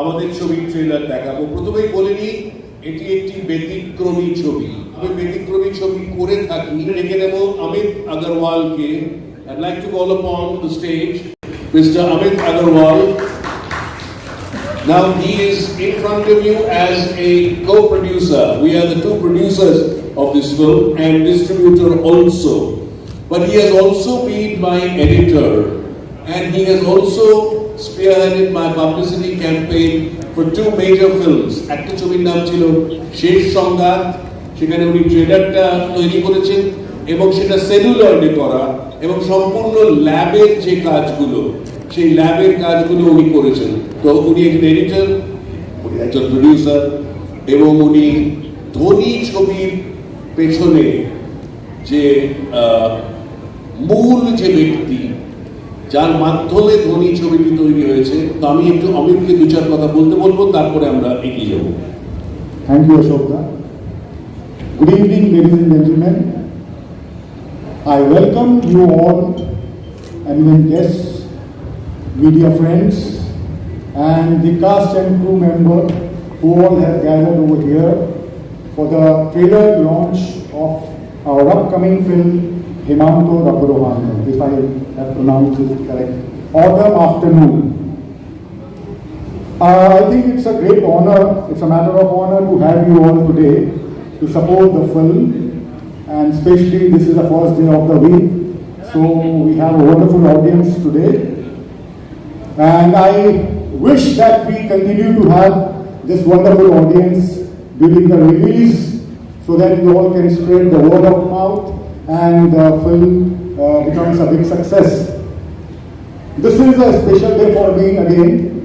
আমাদের ছবির ট্রেলার দেখাবো প্রথমেই বলে নিই এটি একটি ব্যতিক্রমী ছবি আমি ব্যতিক্রমী ছবি করে থাকি ডেকে নেব Amit আগরওয়ালকে I'd like to call upon the stage Mr. Amit Agarwal. Now he is in front of you as a co-producer. We are the two producers of this film and distributor also. But he has also been my editor and he has also spearheaded my publicity campaign for two major films. একটা ছবির নাম ছিল শেষ সংঘাত, সেখানে উনি ট্রেলারটা তৈরি করেছেন এবং সেটা সেলুলয়েডে করা এবং সম্পূর্ণ ল্যাবের যে কাজগুলো, সেই ল্যাবের কাজগুলো উনি করেছেন তো উনি একজন এডিটর উনি একজন প্রডিউসার এবং উনি ধনী ছবির পেছনে যে মূল যে ব্যক্তি যার মাধ্যমে ধনী ছবিটি তৈরি হয়েছে, তো আমি একটু অমিতকে দু চার কথা বলতে বলব, তারপরে আমরা এগিয়ে যাব। Thank you Ashok da good evening ladies and gentleman I welcome you all eminent guest media friends and the cast and crew member who all have gathered over here for the trailer launch of our upcoming film Himanto Rabarohan, if I have pronounced it correct, Autumn Afternoon. Uh, I think it's a great honor, it's a matter of honor to have you all today to support the film. And especially this is the first day of the week, so we have a wonderful audience today. And I wish that we continue to have this wonderful audience during the release so that you all can spread the word of mouth and the film uh, becomes a big success. This is a special day for me again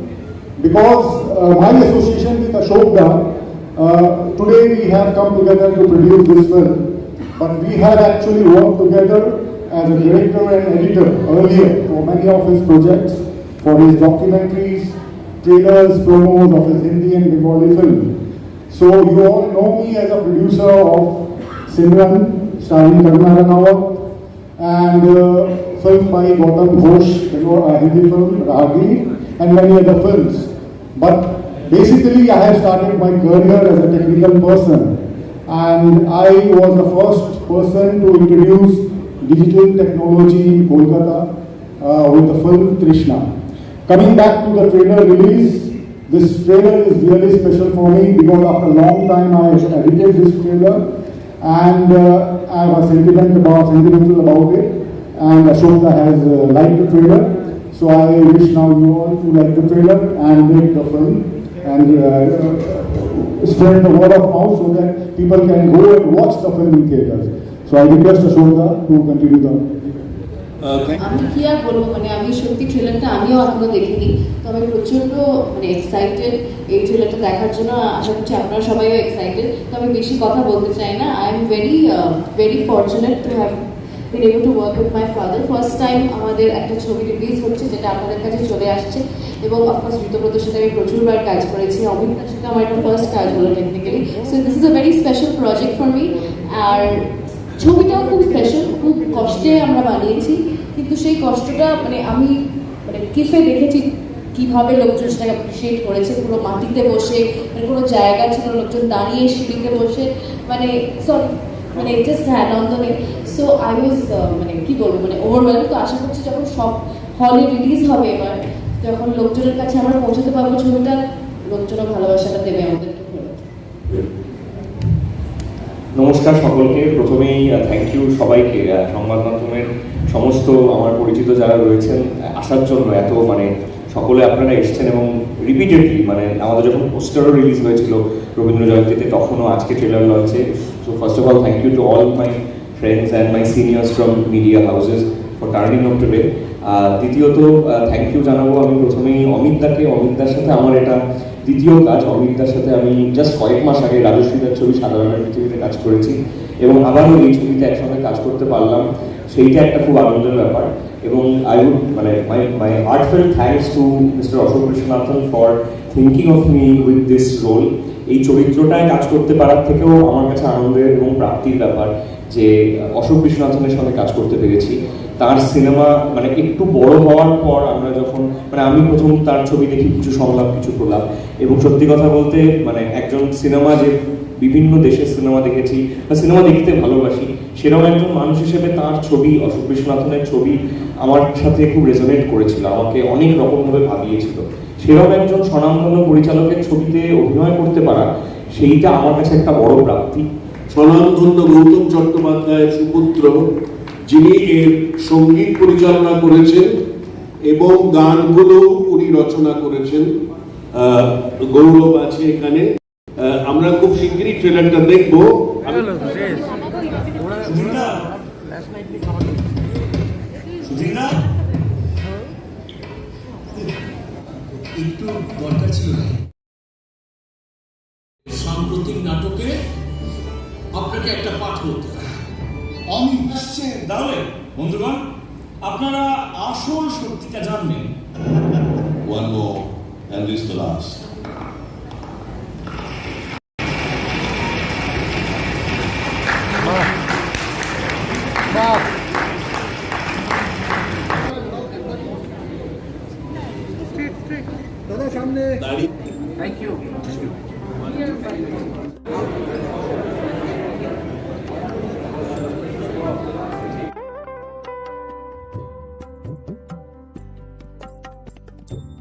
because uh, my association with Ashokda, uh, today we have come together to produce this film, but we had actually worked together as a director and editor earlier for many of his projects, for his documentaries, trailers, promos of his Hindi and Bengali film. So you all know me as a producer of Simran, starring Karuna Ranawat, and uh, film by Gautam Ghosh, you know, a Hindi film, Ragi, and many other films. But basically, I have started my career as a technical person, and I was the first person to introduce digital technology in Kolkata uh, with the film Trishna. Coming back to the trailer release, this trailer is really special for me because after a long time I edited this trailer and uh, I was sentiment about, sentimental about it and Ashoka has uh, liked the trailer. So I wish now you all to like the trailer and make the film and uh, spread the word of mouth so that people can go and watch the film in theaters. So I request Ashoka to continue the আমি কি আর বলব? মানে আমি সত্যি ট্রেলারটা আমিও এখনও দেখিনি। তো আমি প্রচণ্ড মানে এক্সাইটেড এই ট্রেলারটা দেখার জন্য আশা করছি আপনারা সবাইও এক্সাইটেড তো আমি বেশি কথা বলতে চাই না। I am very very fortunate to have been able to work with my father first time আমাদের একটা ছবি রিলিজ হচ্ছে, যেটা আপনাদের কাছে চলে আসছে। এবং অফকোর্স ঋতব্রতের সাথে আমি প্রচুরবার কাজ করেছি। অমিতার সাথে আমার একটা ফার্স্ট কাজ হলো technically so this is a very special project for me আর ছবিটাও খুব স্পেশাল খুব কষ্টে আমরা বানিয়েছি। কিন্তু সেই কষ্টটা মানে আমি মানে কিফে দেখেছি কীভাবে লোকজন সেটাকে অ্যাপ্রিসিয়েট করেছে। পুরো মাটিতে বসে মানে কোনো জায়গা ছিল লোকজন দাঁড়িয়ে সিঁড়িতে বসে মানে সরি মানে জাস্ট হ্যাঁ নন্দনে। সো আই ওয়াজ মানে কি বলব মানে ওভারওয়েল তো আশা করছি যখন সব হলে রিলিজ হবে এবার যখন লোকজনের কাছে আমরা পৌঁছাতে পারব ছবিটা, লোকজনও ভালোবাসাটা দেবে আমাদেরকে ফেরত নমস্কার সকলকে। প্রথমেই থ্যাংক ইউ সবাইকে সংবাদ মাধ্যমের সমস্ত আমার পরিচিত যারা রয়েছেন, আসার জন্য এত মানে সকলে আপনারা এসেছেন এবং রিপিটেডলি মানে আমাদের যখন পোস্টারও রিলিজ হয়েছিল রবীন্দ্র জয়ন্তীতে, তখনও আজকে ট্রেলার লঞ্চে so first of all thank you to all my friends and my seniors from media houses for turning of today দ্বিতীয়ত থ্যাংক ইউ জানাব আমি প্রথমেই অমিতদাকে। অমিতদার সাথে আমার এটা দ্বিতীয় কাজ। অমিতদার সাথে আমি জাস্ট কয়েক মাস আগে রাজস্বীদার ছবি সাধারণের পৃথিবীতে কাজ করেছি এবং আবারও এই ছবিতে একসঙ্গে কাজ করতে পারলাম। সেইটা একটা খুব আনন্দের ব্যাপার। এবং আই উড মানে my my heartfelt thanks to mister Ashok Krishnanathan for thinking of me with this role এই চরিত্রটায় কাজ করতে পারার থেকেও আমার কাছে আনন্দের এবং প্রাপ্তির ব্যাপার। যে অশোক বিশ্বনাথনের সঙ্গে কাজ করতে পেরেছি, তার সিনেমা মানে একটু বড় হওয়ার পর আমরা যখন মানে আমি প্রথম তার ছবি দেখি, কিছু সংলাপ, কিছু প্রলাপ। এবং সত্যি কথা বলতে মানে একজন সিনেমা যে বিভিন্ন দেশের সিনেমা দেখেছি, বা সিনেমা দেখতে ভালোবাসি, সেরকম একজন মানুষ হিসেবে তার ছবি, অশোক বিশ্বনাথনের ছবি আমার সাথে খুব রেজোনেট করেছিল, আমাকে অনেক রকমভাবে ভাবিয়েছিল। সেরকম একজন স্বনামধন্য পরিচালকের ছবিতে অভিনয় করতে পারা, সেইটা আমার কাছে একটা বড় প্রাপ্তি। স্বনামধন্য গৌতম চট্টোপাধ্যায়ের সুপুত্র, যিনি এর সংগীত পরিচালনা করেছেন এবং গানগুলো উনি রচনা করেছেন। গৌরব আছে এখানে। আমরা খুব শিগগিরই ট্রেলারটা দেখব। সাম্প্রতিক নাটকে আপনাকে একটা পাঠ করতে হবে। অমিত আসছে তাহলে বন্ধুগণ আপনারা আসল সত্যিটা জানবেন। One more, and this the last. দাঁড়িয়ে